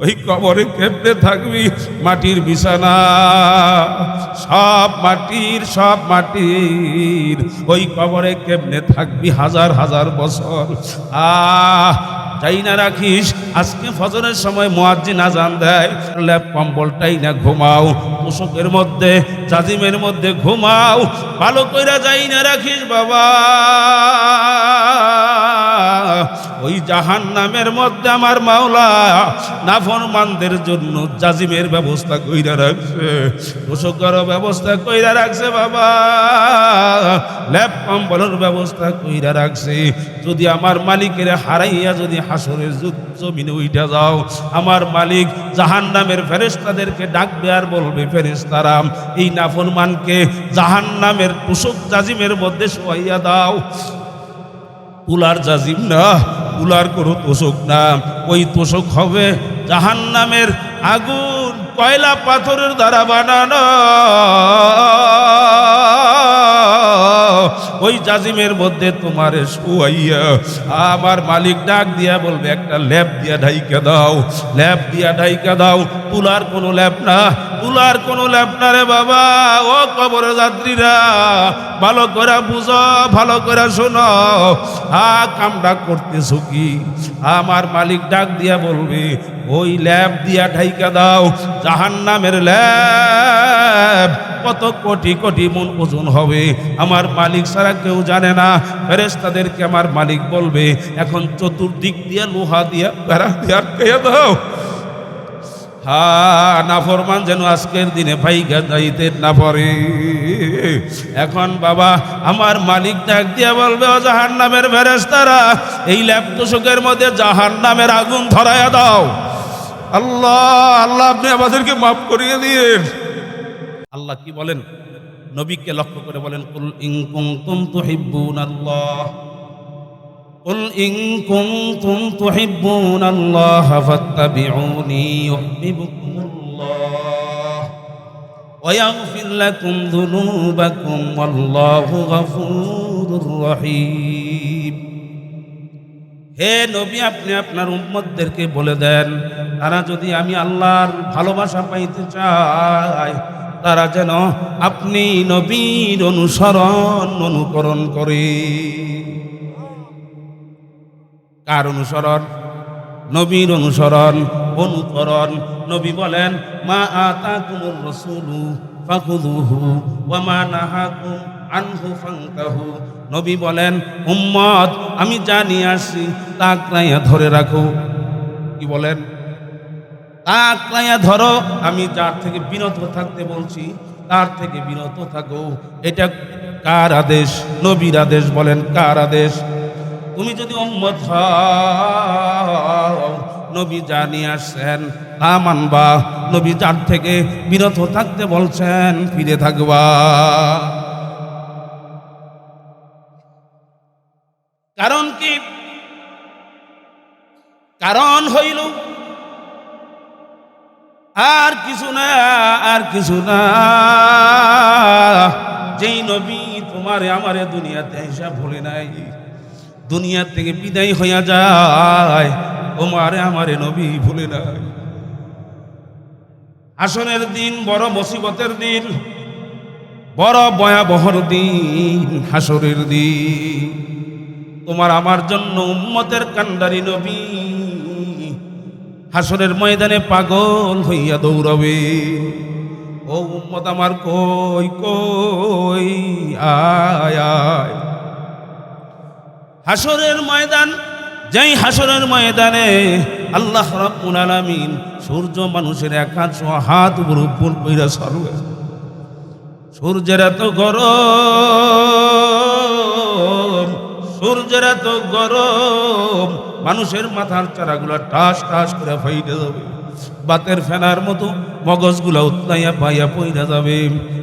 ওই কবরে কেমনে থাকবি মাটির বিছানা। সব মাটির সব মাটির। ওই কবরে কেমনে থাকবি হাজার হাজার বছর। আহ যাই না রাখিস, আজকে ফজরের সময় মোয়াজ্জি না জান দেয়। ল্যাপ কম্বলটাই না ঘুমাও তোষকের মধ্যে, জাজিমের মধ্যে ঘুমাও। ভালো কইরা যাই না রাখিস বাবা। ওই জাহান নামের মধ্যে আমার মাওলা নাফরমানদের জন্য জাজিমের ব্যবস্থা কইরা রাখছে। তোষকের ব্যবস্থা কইরা রাখছে বাবা। ল্যাপ কম্বলের ব্যবস্থা কইরা রাখছে। যদি আমার মালিকের হারাইয়া যদি হাসরের যুদ্ধ জমিনে উইঠা যাও, আমার মালিক জাহান নামের ফেরেস্তাদেরকে ডাকবে আর বলবে ফেরেস্তারাম এই নাফরমানকে জাহান নামের তুষক জাজিমের মধ্যে শোয়াইয়া দাও। তুলার জাজিম না কুলার কোনো তোষক না। ওই তোষক হবে জাহান নামের আগুন, কয়লা পাথরের দ্বারা বানানো। ওই জাজিমের মধ্যে তোমার শুয়াইয়া আমার মালিক ডাক দিয়া বলবে, একটা ল্যাব দিয়া ঢাইকা দাও ল্যাব দিয়া ঢাইকা দাও। তুলার কোনো ল্যাব না, তুলার কোনো ল্যাব না রে বাবা। ও কবর যাত্রীরা, ভালো করে বুঝো, ভালো করে শোনো। আ কামটা করতেছো কি? আমার মালিক ডাক দিয়া বলবে, ওই ল্যাব দিয়া ঢাইকা দাও জাহান নামের ল্যাব কত কোটি কোটি মন ওজন হবে? আমার মালিক ছাড়া কেউ জানে না। ফেরেস তাদেরকে আমার মালিক বলবে, এখন চতুর্দিক দিয়া লোহা দিয়া বেড়া দিয়া আটকাইয়া দাও। হা, নাফরমান যেন আজকের দিনে ভাইগা যাইতে না পারে। এখন বাবা, আমার মালিক ডাক দিয়া বলবে, ও জাহান নামের ফেরেস্তারা এই ল্যাপটসকের মধ্যে জাহান নামের আগুন ধরাইয়া দাও। আল্লাহ আল্লাহ, আপনি আমাদেরকে মাফ করিয়ে দিন আল্লাহ কি বলেন নবীকে লক্ষ্য করে বলেন কুল ইন কুনতুম তুহিব্বুনাল্লাহ قل إن كنتم تحبون الله فاتبعوني يحببكم الله ويغفر لكم ذنوبكم والله غفور رحيم হে নবী আপনি আপনার উম্মতদেরকে বলে দেন তারা যদি আমি আল্লাহর ভালোবাসা পাইতে চায় তারা যেন আপনি নবীর অনুসরণ অনুকরণ করে। কার অনুসরণ? নবীর অনুসরণ, অনুকরণ। নবী বলেন, মা আতা কুমুর রসুলু ফাকুদুহু ওয়া মা নাহাকুম আনহু ফান্তাহু। নবী বলেন, উম্মত, আমি জানি আসি তা ধরে রাখো। কি বলেন? তা ধরো, আমি যার থেকে বিরত থাকতে বলছি, তার থেকে বিরত থাকো। এটা কার আদেশ? নবীর আদেশ বলেন, কার আদেশ? তুমি যদি উম্মত হও, নবী জানিয়ে আসছেন তা মানবা। নবী যার থেকে বিরত থাকতে বলছেন, ফিরে থাকবা। কারণ কি? কারণ হইল আর কিছু না, আর কিছু না। যেই নবী তোমারে, আমারে দুনিয়াতে হিসাব ভুলে নাই। দুনিয়া থেকে বিদায় হইয়া যায়, তোমারে, আমারে নবী ভুলে নাই। আসনের দিন, বড় মুসিবতের দিন, বড় ভয়াবহর দিন, হাসরের দিন। তোমার আমার জন্য উম্মতের কান্ডারি নবী। হাসরের ময়দানে পাগল হইয়া দৌড়বে। ও উম্মত আমার কই কই, আয় আয়। হাসরের ময়দান, যেই হাসরের ময়দানে আল্লাহ রাব্বুল আলামিন সূর্য মানুষের এক হাত উপর উপর কইরা সরবে। সূর্যের এত গরম, সূর্যের এত গরম মানুষের মাথার চারাগুলো টাস টাস করে ফাইটে যাবে। বাতের ফেনার মতো মগজগুলা উতলাইয়া পাইয়া পইরা যাবে।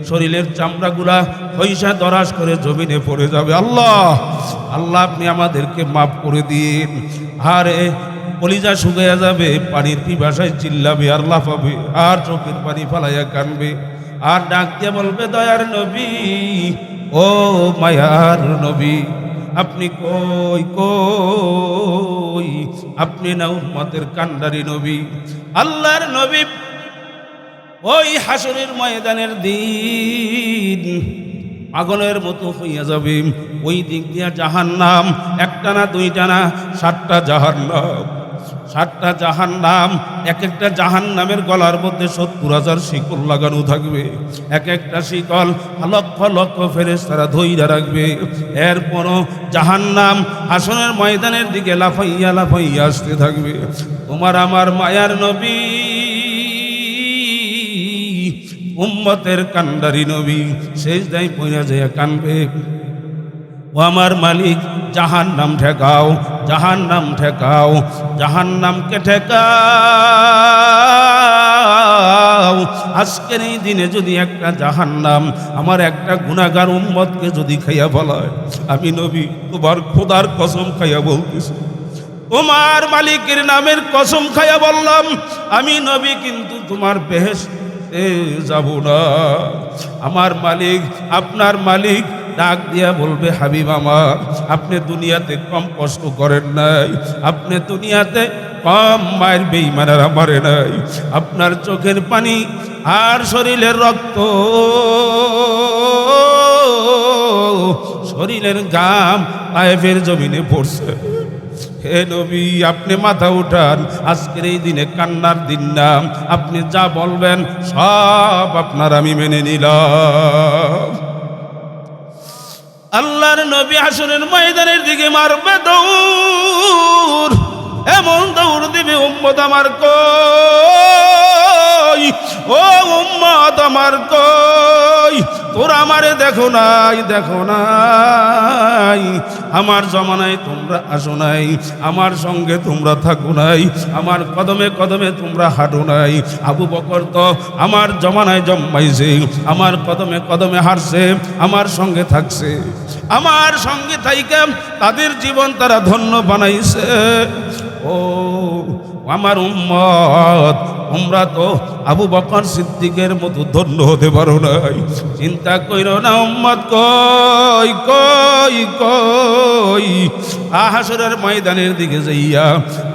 শরীরের চামড়াগুলা পয়সা দরাস করে জমিনে পড়ে যাবে। আল্লাহ আল্লাহ আপনি আমাদেরকে মাফ করে দিন। আরে কলিজা শুকাইয়া যাবে, পানির পিপাসায় চিল্লাবে, আর লাফাবে, আর চোখের পানি ফালাইয়া কানবে। আর ডাক দিয়ে বলবে, দয়ার নবী, ও মায়ার নবী আপনি কই কই? আপনি না উম্মতের কান্ডারি নবী। আল্লাহর নবী ওই হাসরের ময়দানের দিন পাগলের মতো হইয়া যাবে। ওই দিক দিয়া জাহান্নাম, একটা না দুইটা না, সাতটা জাহান সাতটা জাহান নাম এক একটা জাহান নামের গলার মধ্যে সত্তর হাজার শিকল লাগানো থাকবে। এক একটা শিকল লক্ষ লক্ষ ফেরেস তারা ধৈর্য রাখবে। এরপরও জাহান নাম হাসনের ময়দানের দিকে লাফাইয়া লাফাইয়া আসতে থাকবে। তোমার আমার মায়ার নবী, উম্মতের কান্ডারি নবী শেষ দায় পইরা যায় কানবে। ও আমার মালিক জাহান নাম ঠেকাও জাহান নাম ঠেকাও জাহান নামকে ঠেকাও। আজকের এই দিনে যদি একটা জাহান নাম আমার একটা গুণাগার উম্মতকে যদি খাইয়া বলায় আমি নবী তোমার খোদার কসম খাইয়া বলতেছি। তোমার মালিকের নামের কসম খাইয়া বললাম, আমি নবী কিন্তু তোমার বেহেশতে যাব না। আমার মালিক, আপনার মালিক ডাক দিয়া বলবে, হাবিব আমার, আপনি দুনিয়াতে কম কষ্ট করেন নাই। আপনি দুনিয়াতে কম মায়ের বেইমানারা মারে নাই। আপনার চোখের পানি আর শরীরের রক্ত, শরীরের গাম আয়েফের জমিনে পড়ছে। হে নবী, আপনি মাথা উঠান, আজকের এই দিনে কান্নার দিন না। আপনি যা বলবেন, সব আপনার আমি মেনে নিলাম। আল্লাহর নবী আসরের ময়দানের দিকে মারবে দৌড়। এমন দৌড় দিবে উম্মত আমার কই? ও উম্মত আমার কই? তোরা আমারে দেখো নাই দেখো নাই। আমার জমানায় তোমরা আসো নাই, আমার সঙ্গে তোমরা থাকো নাই, আমার কদমে কদমে তোমরা হাঁটো নাই। আবু বকর তো আমার জমানায় জন্মাইছে, আমার কদমে কদমে হারছে, আমার সঙ্গে থাকছে। আমার সঙ্গে থাইকে তাদের জীবন তারা ধন্য বানাইছে। ও আমার উম্মত তোমরা তো আবু বকর সিদ্দিকের মতো ধন্য হতে পারো নাই। চিন্তা কইরো না উম্মত, কই কই কই। আহাসরের ময়দানের দিকে যাইয়া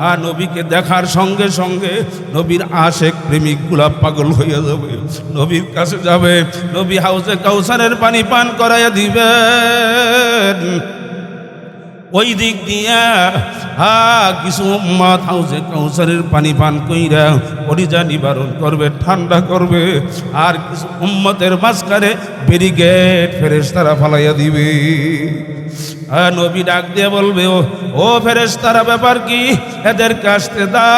আর নবীকে দেখার সঙ্গে সঙ্গে নবীর আশেক প্রেমিকগুলা পাগল হইয়া যাবে। নবীর কাছে যাবে, নবী হাউসে কাউসারের পানি পান করাইয়া দিবেন। ওই দিক দিয়া, হা, কিছু উম্মাদ হাউসে কাউসারের পানি পান কইরা পরিজা নিবারণ করবে, ঠান্ডা করবে, আর কিছু উম্মতের মাঝখানে ব্যারিকেড ফেরেস তারা ফালাইয়া দিবে। হ্যাঁ নবী ডাক দিয়ে বলবে, ও ও ফেরেস তারা ব্যাপার কি? এদের কাছতে দাও,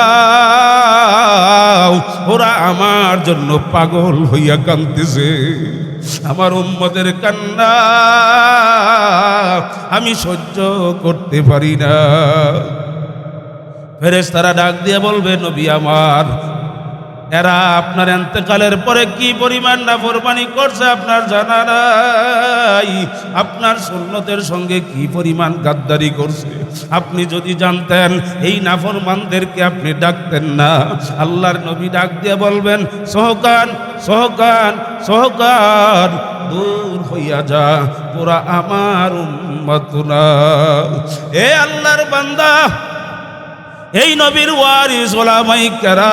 ওরা আমার জন্য পাগল হইয়া কাঁদতেছে। আমার উম্মতের কান্না আমি সহ্য করতে পারি না। ফেরেস তারা ডাক দিয়ে বলবে, নবী আমার, এরা আপনার এন্তেকালের পরে কি পরিমাণ নাফরমানি করছে আপনার জানা নাই? আপনার সুন্নতের সঙ্গে কি পরিমাণ গাদ্দারি করছে? আপনি যদি জানতেন, এই নাফরমানদেরকে আপনি ডাকতেন না। আল্লাহর নবী ডাক দিয়ে বলবেন, সহকান সহকান সহকান। দূর হইয়া যা তোরা আমার উম্মত এ আল্লাহর বান্দা, এই নবীর ওয়ারিস, ওলামাই কেরাম,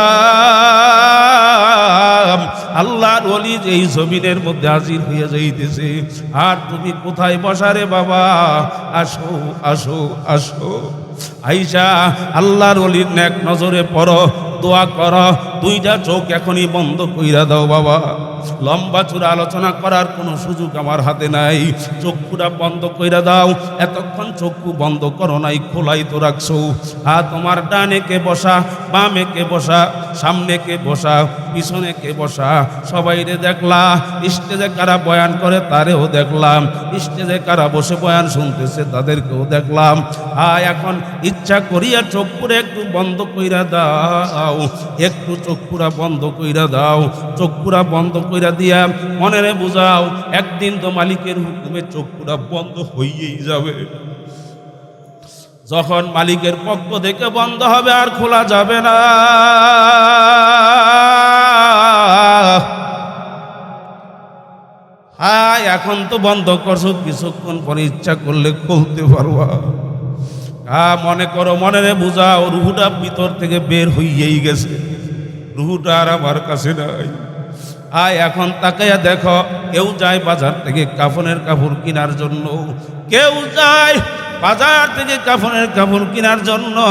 আল্লাহর ওলি এই জমিনের মধ্যে হাজির হইয়া যাইতেছে, আর তুমি কোথায় বসারে বাবা? আসো আসো আসো। আইসা, আল্লাহর ওলির নেক নজরে পড়ো, দোয়া কর, দুইটা চোখ এখনই বন্ধ কইরা দাও বাবা। লম্বা চূড়া আলোচনা করার কোনো সুযোগ আমার হাতে নাই। চক্ষুটা বন্ধ কইরা দাও। এতক্ষণ চক্ষু বন্ধ করো নাই, খোলাই তো রাখছো। আর তোমার ডানে কে বসা, বামে কে বসা, সামনে কে বসা, পিছনে কে বসা সবাইরে দেখলা। স্টেজে কারা বয়ান করে তারেও দেখলাম। স্টেজে কারা বসে বয়ান শুনতেছে তাদেরকেও দেখলাম। আর এখন ইচ্ছা করিয়া চক্ষুরে একটু বন্ধ কইরা দাও। একটু চক্ষুরা বন্ধ কইরা দাও। চক্ষুরা বন্ধ কইরা দিয়া, মনেরে বুঝাও, একদিন তো মালিকের হুকুমে চক্ষুরা বন্ধ হইয়েই যাবে। যখন মালিকের পক্ষ থেকে বন্ধ হবে, আর খোলা যাবে না। হায়, এখন তো বন্ধ করছ কিছুক্ষণ পরে ইচ্ছা করলে খুলতে পারবা। আ, মনে করো মনে রে বুঝাও, রুহুটা ভিতর থেকে বের হইয়েই গেছে। রুহুটা আর আমার কাছে নাই। আয়, এখন তাকাইয়া দেখো, কেউ যায় বাজার থেকে কাফনের কাপড় কেনার জন্য। কেউ যায় বাজার থেকে কাফনের কাপড় কেনার জন্য।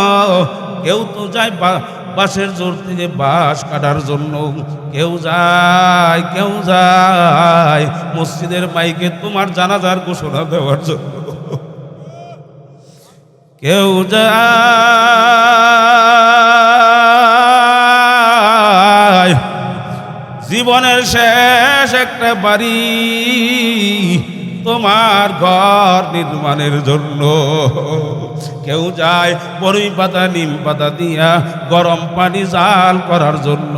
কেউ তো যায় বা- বাঁশের জোর থেকে বাঁশ কাটার জন্য। কেউ যায় কেউ যায় মসজিদের মাইকে তোমার জানাজার ঘোষণা দেওয়ার জন্য। কেউ যায় জীবনের শেষ একটা বাড়ি তোমার ঘর নির্মাণের জন্য। কেউ যায় বড়ই পাতা, নিম পাতা দিয়া গরম পানি জাল করার জন্য।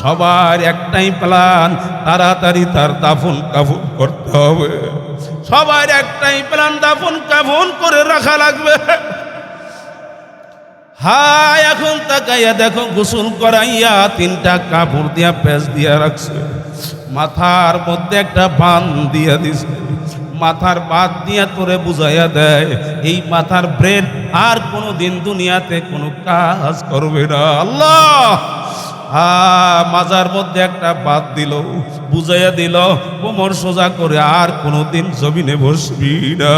সবার একটাই প্ল্যান, তাড়াতাড়ি তার দাফন কাফুন করতে হবে। সবার একটাই প্ল্যান, দাফন কাফন করে রাখা লাগবে। হায়, এখন তাকাইয়া দেখো, গোসল করাইয়া তিনটা কাপড় দিয়া পেঁচ দিয়া রাখছে। মাথার মধ্যে একটা বান দিয়া দিছে। মাথার বাদ দিয়া তোরে বুঝাইয়া দেয়, এই মাথার ব্রেন আর কোনো দিন দুনিয়াতে কোনো কাজ করবে না। আল্লাহ! হা, মাজার মধ্যে একটা বাদ দিল, বুঝাইয়া দিল কোমর সোজা করে আর কোনোদিন জমিনে বসবি না।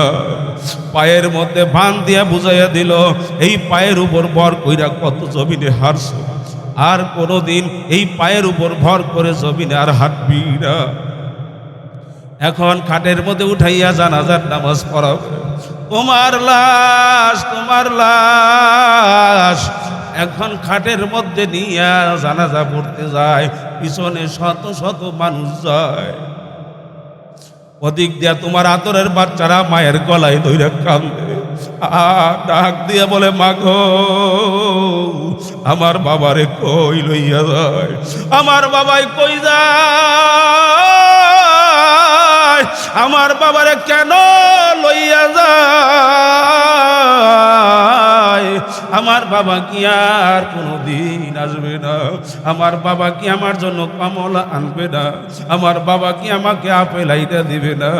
পায়ের মধ্যে বান দিয়া বুঝাইয়া দিল, এই পায়ের উপর ভর কইরা কত জমিনে হারছ। আর কোনোদিন এই পায়ের উপর ভর করে জমিনে আর হাঁটবি না। এখন খাটের মধ্যে উঠাইয়া জানাজার নামাজ পড়াবে তোমার লাশ তোমার লাশ এখন খাটের মধ্যে নিয়ে জানাজা পড়তে যায়, পিছনে শত শত মানুষ যায়। ওদিক দিয়া তোমার আতরের বাচ্চারা মায়ের গলায় ধইরা কান্দে। ডাক দিয়ে বলে, মাগো, আমার বাবারে কই লইয়া যায়? আমার বাবাই কই যায়? আমার বাবারে কেন লইয়া যায়? আমার বাবা কি আর কোনোদিন আসবে না? আমার বাবা কি আমার জন্য কমলা আনবে না? আমার বাবা কি আমাকে আপেল আইটা দিবে না?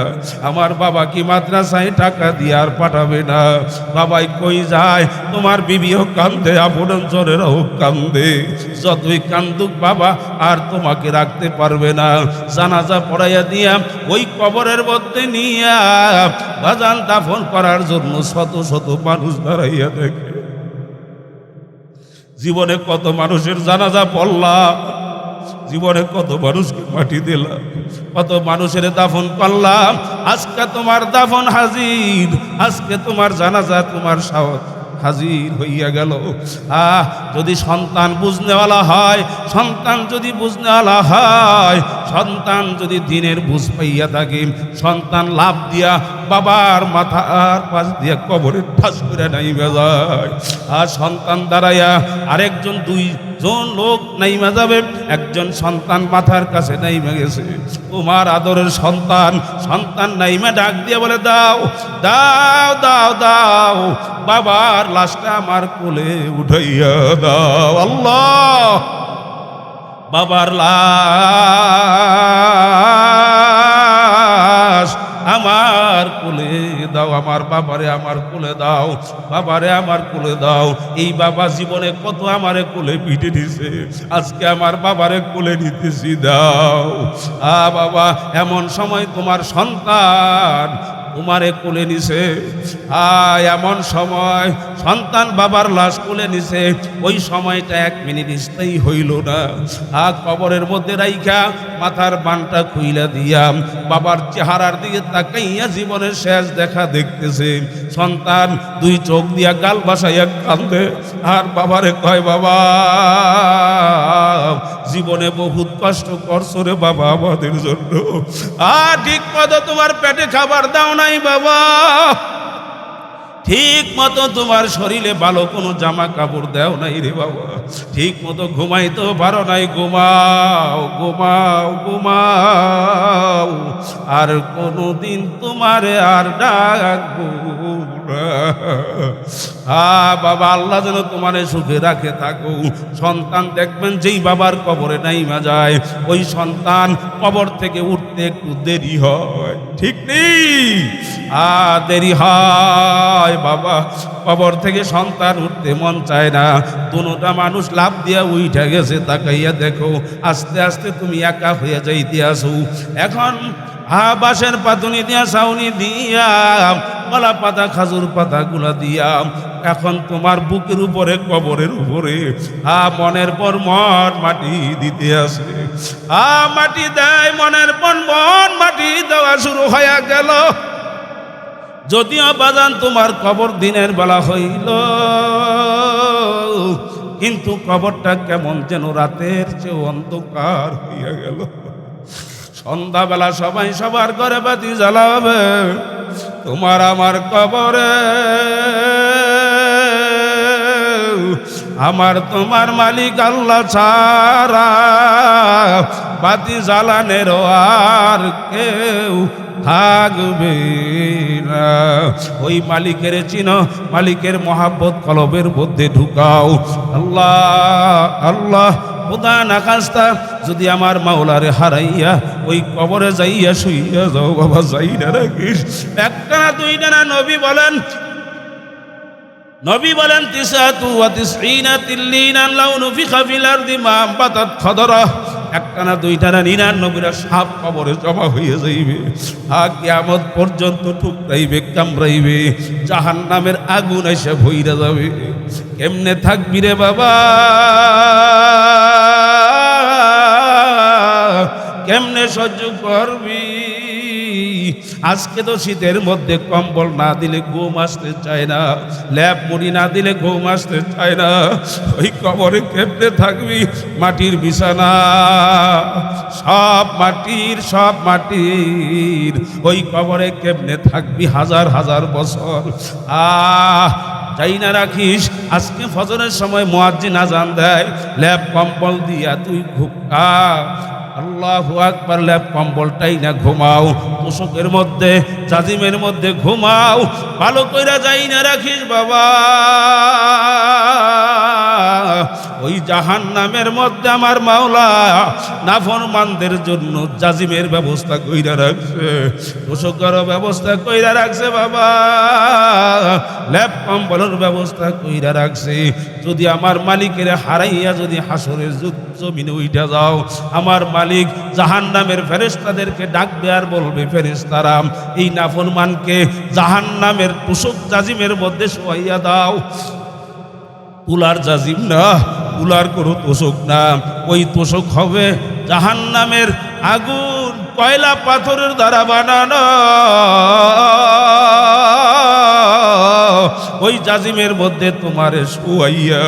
আমার বাবা কি মাদ্রাসায় টাকা দিয়ে আর পাঠাবে না? বাবাই কই যায়? তোমার বিবি বিবিও কান্দে, আপন জনেরাও কান্দে। যতই কান্দুক বাবা, আর তোমাকে রাখতে পারবে না। জানাজা পড়াইয়া দিয়া ওই কবরের মধ্যে নিয়া বাজান দাফন করার জন্য শত শত মানুষ দাঁড়াইয়া দেখে। জীবনে কত মানুষের জানাজা পড়লাম, জীবনে কত মানুষকে মাটি দিলাম, কত মানুষের দাফন করলাম, আজকে তোমার দাফন হাজির, আজকে তোমার জানাজা, তোমার সাহস হাজির হইয়া গেল। আহ, যদি সন্তান বুঝনেওয়ালা হয়, সন্তান যদি বুঝনেওয়ালা হয়, সন্তান যদি দিনের বুঝ পাইয়া থাকে, সন্তান লাভ দিয়া বাবার মাথার পাশ দিয়ে কবরে ঠাস করে নাইমে যায়। আর সন্তান দাঁড়াইয়া আরেকজন দুই জন লোক নাইমা যাবে। একজন সন্তান মাথার কাছে নাইমা গেছে। তোমার আদরের সন্তান সন্তান নাইমা ডাক দিয়ে বলে, দাও দাও দাও দাও, বাবার লাশটা আমার কোলে উঠাইয়া দাও, আল্লাহ, বাবার লাশ আমার কুলে দাও, আমার বাবারে আমার কুলে দাও, বাবারে আমার কুলে দাও। এই বাবা জীবনে কত আমারে কুলে পিঠে দিছে, আজকে আমার বাবারে কোলে নিতেছি, দাও। আ বাবা, এমন সময় তোমার সন্তান তোমারে কোলে নিছে। আয় এমন সময় সন্তান বাবার লাশ কোলে নিছে। ওই সময়টা এক মিনিট স্থায়ী হইল না। আ কবরের মধ্যে রাইখা মাথার বানটা খুইলা দিয়া বাবার চেহারার দিকে তাকাইয়া জীবনের শেষ দেখা দেখতেছে। সন্তান দুই চোখ দিয়া গাল বাসাইয়া কান্দে আর বাবারে কয়, বাবা, জীবনে বহুত কষ্ট করছ রে বাবা আমাদের জন্য। আর ঠিক মতো তোমার পেটে খাবার দাও নাই, বাবা। ঠিক মতো তোমার শরীরে ভালো কোনো জামা কাপড় দেও নাই রে বাবা। ঠিক মতো ঘুমাইতেও পারো নাই। ঘুমাও ঘুমাও ঘুমাও। আর কোনো দিন তোমারে আর ডাকবো বাবা, আল্লাহ যেন তোমার সুখে রাখে থাকো সন্তান দেখবেন যেই বাবার কবরে নাইমা যায়, ওই সন্তান কবর থেকে উঠতে একটু দেরি হয়। ঠিক নেই? আ দেরি হয়। বাবা। কবর থেকে সন্তান উঠতে মন চায় না। দুটা মানুষ লাভ দিয়া উইঠা গেছে, তাকাইয়া দেখো, আস্তে আস্তে তুমি একা হয়ে যাইতে আসো। এখন হা বাঁশের পাতুনি দিয়া, ছাউনি দিয়া কলা পাতা, খাজুর পাতা গুলা দিয়া, এখন তোমার বুকের উপরে, কবরের উপরে হা মনের পর মন মাটি দিতে আসে। হা মাটি দেয় মনের পর মন, মাটি দেওয়া শুরু হয়ে গেল। যদিও বাজান তোমার কবর দিনের বেলা হইল, কিন্তু কবরটা কেমন যেন রাতের চেয়ে অন্ধকার হইয়া গেল। সন্ধ্যাবেলা সবাই সবার ঘরে বাতি জ্বালাবে, তোমার আমার কবরে আমার তোমার মালিক আল্লাহ ছাড়া বাতি জ্বালানের আর কেউ থাকবে না। ওই মালিকের চিনো মালিকের মহাব্বত কলবের মধ্যে ঢুকাও। আল্লাহ আল্লাহ, প্রধান আকাশটা যদি আমার মাওলারে হারাইয়া ওই কবরে যাইয়া শুইয়া যাও, বাবা যাই না রাখিস একটা না দুইটা না নবী বলেন নবী বলেন, তিসাতু ওয়া তিসঈনা তিল্লিনা লাউ নুফিখা ফিল আরদি মা বাতাত খদরা। একটা না নিরানব্বইটা সাপ কবরে জমা হয়ে যাইবে। আ কিয়ামত পর্যন্ত ঠুকরাইবে কামড়াইবে, জাহান্নামের আগুন এসে ভইরা যাবে। কেমনে থাকবি রে বাবা? কেমনে সহ্য করবি? আজকে তো শীতের মধ্যে কম্বল না দিলে ঘুম আসতে চায় না, ল্যাব মুড়ি না দিলে ঘুম আসতে চায় না। ওই কবরে কেমনে থাকবি? মাটির বিছানা, সব মাটির সব মাটির। ওই কবরে কেমনে থাকবি? হাজার হাজার বছর। আহ, যাই না রাখিস, আজকে ফজরের সময় মোয়াজ্জিন আজান দেয়, ল্যাব কম্বল দিয়া তুই ঘুকা আল্লাহু আকবার, ল্যাপ কম্বলটাই না ঘুমাও। তোষকের মধ্যে, জাজিমের মধ্যে ঘুমাও। ভালো কইরা যাই না রাখিস বাবা। ওই জাহান নামের মধ্যে আমার মাওলা নাফরমানদের জন্য জাজিমের ব্যবস্থা কইরা রাখছে তোষকের ব্যবস্থা কইরা রাখছে বাবা ল্যাপ কম্বলের ব্যবস্থা কইরা রাখছে। যদি আমার মালিকের হারাইয়া যদি হাসরের জমিনে উইঠা যাও, আমার মালিক জাহান নামের ফেরেস্তাদেরকে ডাকবে আর বলবে ফেরেস্তারাম এই নাফরমানকে জাহান নামের তুষক জাজিমের মধ্যে শোয়াইয়া দাও। তুলার জাজিম না পুলার কোনো তোষক না। ওই তোষক হবে জাহান নামের আগুন, কয়লা পাথরের দ্বারা বানানো। ওই জাজিমের মধ্যে তোমার শুয়াইয়া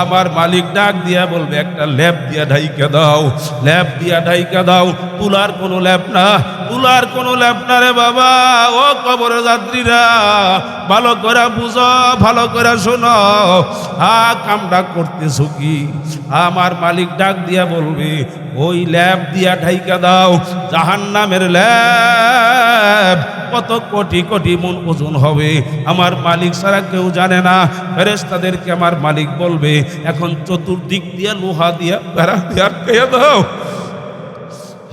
আমার মালিক ডাক দিয়া বলবে, একটা ল্যাপ দিয়া ঢাইকা দাও, ল্যাপ দিয়া ঢাইকা দাও, তুলার কোনো ল্যাপ না, তুলার কোনো ল্যাপ না রে বাবা, ও কবর যাত্রীরা, ভালো করে বুঝো, ভালো করে শোনো। হা কামটা করতেছো কি? আমার মালিক ডাক দিয়া বলবে ওই ল্যাব দিয়া ঢাইকা দাও জাহান নামের ল্যাব। কত কোটি কোটি মন ওজন হবে। আমার মালিক ছাড়া কেউ জানে না। ফেরেস্তাদেরকে আমার মালিক বলবে, এখন চতুর্দিক দিয়া লোহা দিয়া বেড়া দিয়া আটকাইয়া দাও।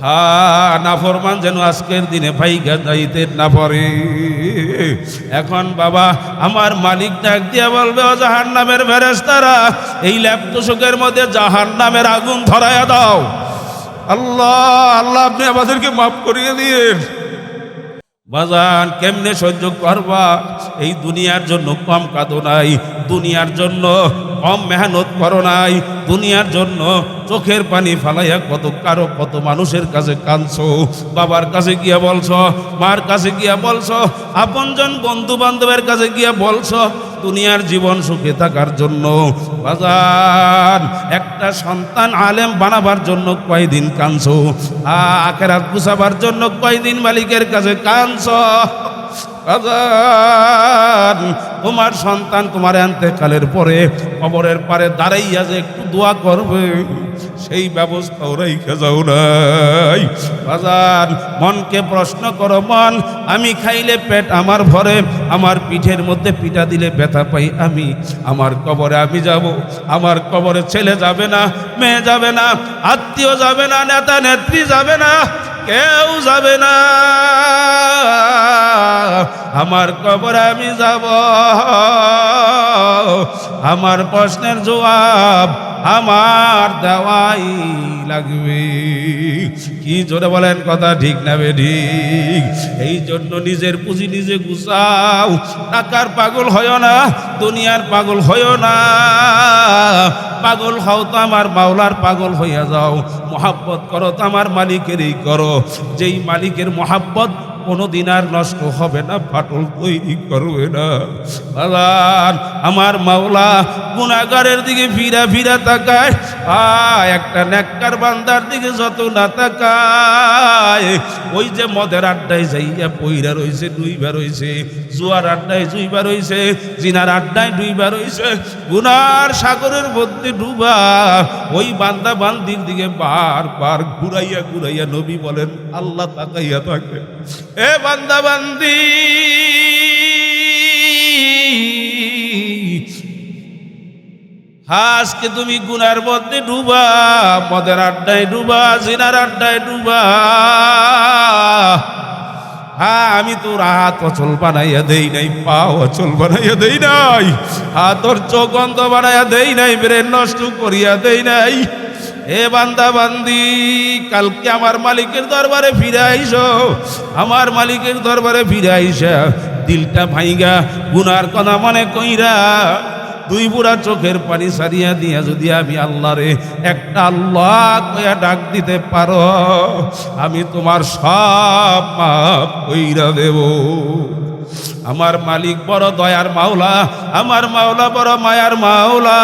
হা, নাফরমান যেন আজকের দিনে ভাইগা যাইতে না পারে। এখন বাবা, আমার মালিক ডাক দিয়া বলবে, ও জাহান নামের ফেরেস্তারা এই ল্যাপটসকের মধ্যে জাহান নামের আগুন ধরাইয়া দাও। আল্লাহ আল্লাহ, আপনি আমাদেরকে মাফ করিয়ে দিন বাজান, কেমনে সহ্য করবা? এই দুনিয়ার জন্য কম কাঁদো নাই, দুনিয়ার জন্য কম মেহনত করো নাই, দুনিয়ার জন্য চোখের পানি ফালাইয়া কত কারও, কত মানুষের কাছে কাঁদছো। বাবার কাছে গিয়া বলছো, মার কাছে গিয়া বলছো, আপনজন বন্ধু বান্ধবের কাছে গিয়া বলছো দুনিয়ার জীবন সুখে থাকার জন্য। বাজান, একটা সন্তান আলেম বানাবার জন্য কয়দিন কাঁদছো? আখেরাত গুছাবার জন্য কয়দিন মালিকের কাছে কাঁদছো? তোমার সন্তান তোমার কালের পরে কবরের পারে দাঁড়াইয়া যে একটু দোয়া করবে, সেই ব্যবস্থা ওরাই যাও নাই। বাজান মনকে প্রশ্ন করো, মন, আমি খাইলে পেট আমার ভরে, আমার পিঠের মধ্যে পিঠা দিলে ব্যথা পাই আমি, আমার কবরে আমি যাব, আমার কবরে ছেলে যাবে না, মেয়ে যাবে না, আত্মীয় যাবে না, নেতা, নেত্রী যাবে না কেউ যাবে না। আমার কবর আমি যাব। আমার প্রশ্নের জবাব আমার দেওয়াই লাগবে। কি জোরে বলেন কথা ঠিক না ঠিক? এই জন্য নিজের পুঁজি নিজে গুছাও। টাকার পাগল হয় না, দুনিয়ার পাগল হয় না। পাগল হও তো আমার মাওলার পাগল হইয়া যাও। মোহাব্বত করো তো আমার মালিকেরই করো। যেই মালিকের মোহাব্বত কোনোদিন আর নষ্ট হবে না, ফাটল তৈরি করবে না। বাবার আমার মাওলা গুণাগারের দিকে ফিরা ফিরা তাকায়। আ একটা নেককার বান্দার দিকে যত না তাকায়। ওই যে মদের আড্ডায় যাইয়া পইরা রইছে দুইবার রইছে, জুয়ার আড্ডায় দুইবার রইছে, জিনার আড্ডায় দুইবার রইছে, গুনার সাগরের মধ্যে ডুবা ওই বান্দা বান্দির দিকে বার বার ঘুরাইয়া ঘুরাইয়া নবী বলেন, আল্লাহ তাকাইয়া থাকে এ বান্দা বান্দি! আজকে তুমি গুনার মধ্যে ডুবা, মদের আড্ডায় ডুবা, জিনার আড্ডায় ডুবা। হ্যাঁ আমি তোর হাত অচল বানাইয়া দেই নাই পা অচল বানাইয়া দেই নাই হাতর চোখ অন্ধ বানাইয়া দেই নাই, ব্রেন নষ্ট করিয়া দেই নাই। এ বান্দা বান্দি, কালকে আমার মালিকের দরবারে ফিরে আইসো, আমার মালিকের দরবারে ফিরে আইসা, দিলটা ভাইগা গুনার কথা মনে কইরা দুই বুড়া চোখের পানি সারিয়া দিয়া যদি আমি আল্লাহরে একটা আল্লাহ কয়া ডাক দিতে পারো, আমি তোমার সব মাপ দেব। আমার মালিক বড় দয়ার মাওলা, আমার মাওলা বড় মায়ার মাওলা,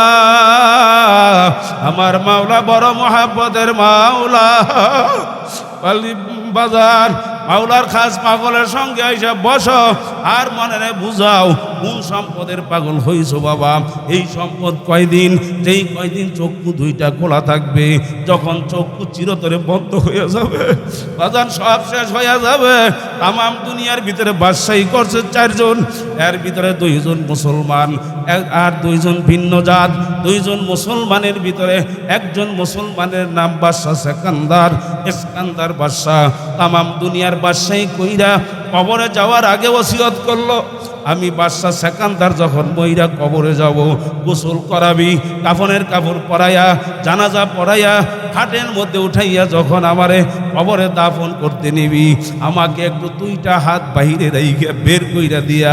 আমার মাওলা বড় মহাব্বতের মাওলা। বাজার মাওলার খাস পাগলের সঙ্গে এসে বসো, আর মনে বুঝাও, কোন সম্পদের পাগল হইছো বাবা? এই সম্পদ কয়দিন? যেই কয়দিন চক্ষু দুইটা খোলা থাকবে, যখন চক্ষু চিরতরে বন্ধ হয়ে যাবে বাজার সব শেষ হয়ে যাবে। তামাম দুনিয়ার ভিতরে বাদশাহী করছে চারজন, এর ভিতরে দুইজন মুসলমান। আর দুইজন ভিন্ন জাত, দুইজন মুসলমানের ভিতরে একজন মুসলমানের নাম বাদশাহ সেকান্দার, ইস্কান্দার বাদশাহ। তামাম দুনিয়ার বাদশাহী কইরা কবরে যাওয়ার আগে ওসিয়ত করল। আমি বাদশাহ সেকান্দার যখন মইরা কবরে যাব, গোসল করাবি, কাফনের কাপড় পরাইয়া, জানাজা পরাইয়া, খাটের মধ্যে উঠাইয়া যখন আমারে কবরে দাফন করতে নিবি, আমাকে একটু দুইটা হাত বাহিরে রেখে বের কইরা দিয়া,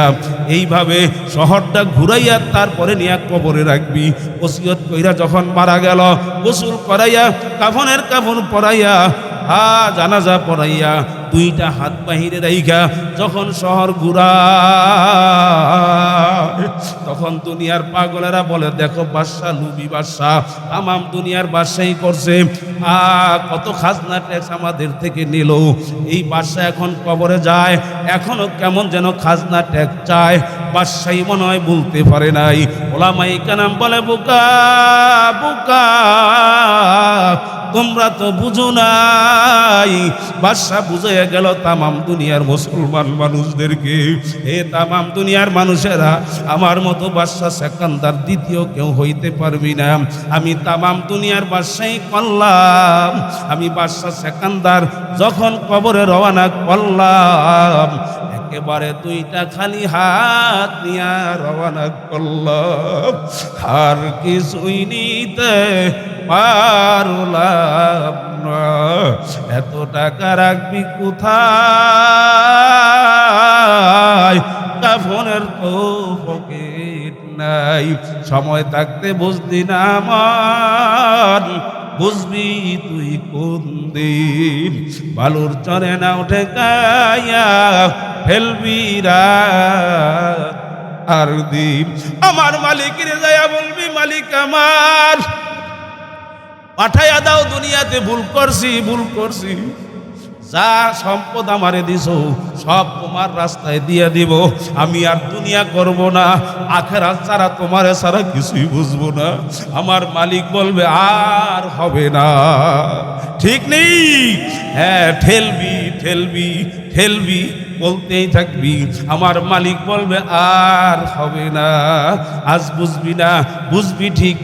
এইভাবে শহরটা ঘুরাইয়া তারপরে নিয়ে কবরে রাখবি। ওসিয়ত কইরা যখন মারা গেল, গোসল করাইয়া, কাফনের কাফন পরাইয়া, হা, জানাজা পড়াইয়া দুইটা হাত বাহিরে রাইখা, যখন শহর ঘুরা, তখন দুনিয়ার পাগলেরা বলে, দেখো বাদশাহ লুবি বাদশাহ, তামাম দুনিয়ার বাদশাহী করছে। আ, কত খাজনা ট্যাক্স আমাদের থেকে নিল। এই বাদশাহ এখন কবরে যায়, এখনও কেমন যেন খাজনা ট্যাক্স চায়। বাদশাহী মনে হয় বলতে পারে নাই। ওলামাই কানাম বলে, বোকা বোকা তোমরা তো বুঝো নাই। বাদশাহ বুঝে গেল, তামাম দুনিয়ার মুসলমান মানুষদেরকে। এ তামাম দুনিয়ার মানুষেরা, আমার মতো বাদশাহ সেকান্দার দ্বিতীয় কেউ হইতে পারবি না। আমি তামাম দুনিয়ার বাদশাহী করলাম। আমি বাদশাহ সেকান্দার যখন কবরে রওনা করলাম, একেবারে দুইটা খালি হাত নিয়া রওনা করলাম। আর কিছুই নিতে পারলাম না। এত টাকা রাখবি কোথায়? কাফনের তো পকেট নাই। সময় থাকতে বুঝদি না আমার। বুঝবি তুই কোন দিন? বালুর চরে না উঠে গায়া ফেলবি আর দিন। আমার মালিকের যায়া বলবি মালিক আমার। পাঠাইয়া দাও দুনিয়াতে, ভুল করছি ভুল করছি। যা সম্পদ আমারে দিছ, সব তোমার রাস্তায় দিয়ে দিব। আমি আর দুনিয়া করব না, আখেরাত ছাড়া তোমারে ছাড়া কিছুই বুঝব না। আমার মালিক বলবে, আর হবে না। ঠিক নেই? হ্যাঁ ঠেলবি ঠেলবি ঠেলবি, বলতেই থাকবি। আমার মালিক বলবে, আর হবে না। আজ বুঝবি না, বুঝবি ঠিক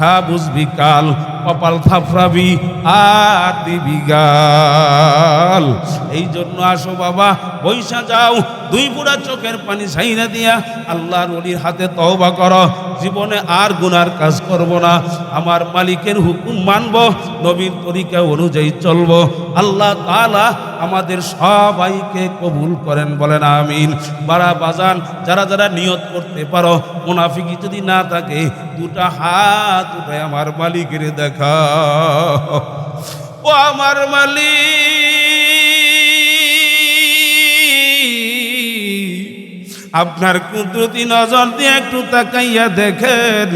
হ্যাঁ বুঝবি কাল। কপাল থাপড়াবি আর দিবি গাল। এই জন্য আসো বাবা পয়সা যাও, দুই বুড়া চোখের পানি ছাইনা দিয়া আল্লাহর অলির হাতে তওবা করো। জীবনে আর গুনার কাজ করব না। আমার মালিকের হুকুম মানব, নবীর তরিকা অনুযায়ী চলব। আল্লাহ তাআলা আমাদের সবাইকে কবুল করেন, বলেন আমিন। বাড়া বাজান, যারা যারা নিয়ত করতে পারো, মুনাফিকি যদি না থাকে, দুটা হাত উঠে আমার মালিকের দেখা ও আমার মালিক, আপনার কুদরতি নজর দিয়ে একটু তাকাইয়া দেখেন,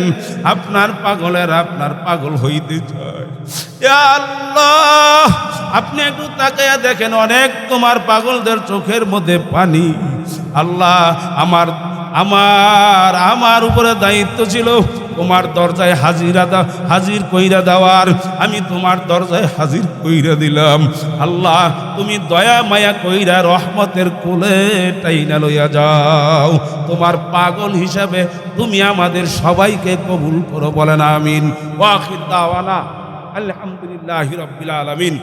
আপনার পাগলের আপনার পাগল হইতে চায়। আল্লাহ, আপনি একটু তাকাইয়া দেখেন, অনেক তোমার পাগলদের চোখের মধ্যে পানি। আল্লাহ, আমার আমার আমার উপরে দায়িত্ব ছিল তোমার দরজায় হাজিরা দা হাজির কইরা দেওয়ার। আমি তোমার দরজায় হাজির কইরা দিলাম। আল্লাহ, তুমি দয়া মায়া কইরা রহমতের কোলে টাইনা লইয়া যাও। তোমার পাগল হিসাবে তুমি আমাদের সবাইকে কবুল করো, বলেন আমিন। আলহামদুলিল্লাহি রাব্বিল আলামিন।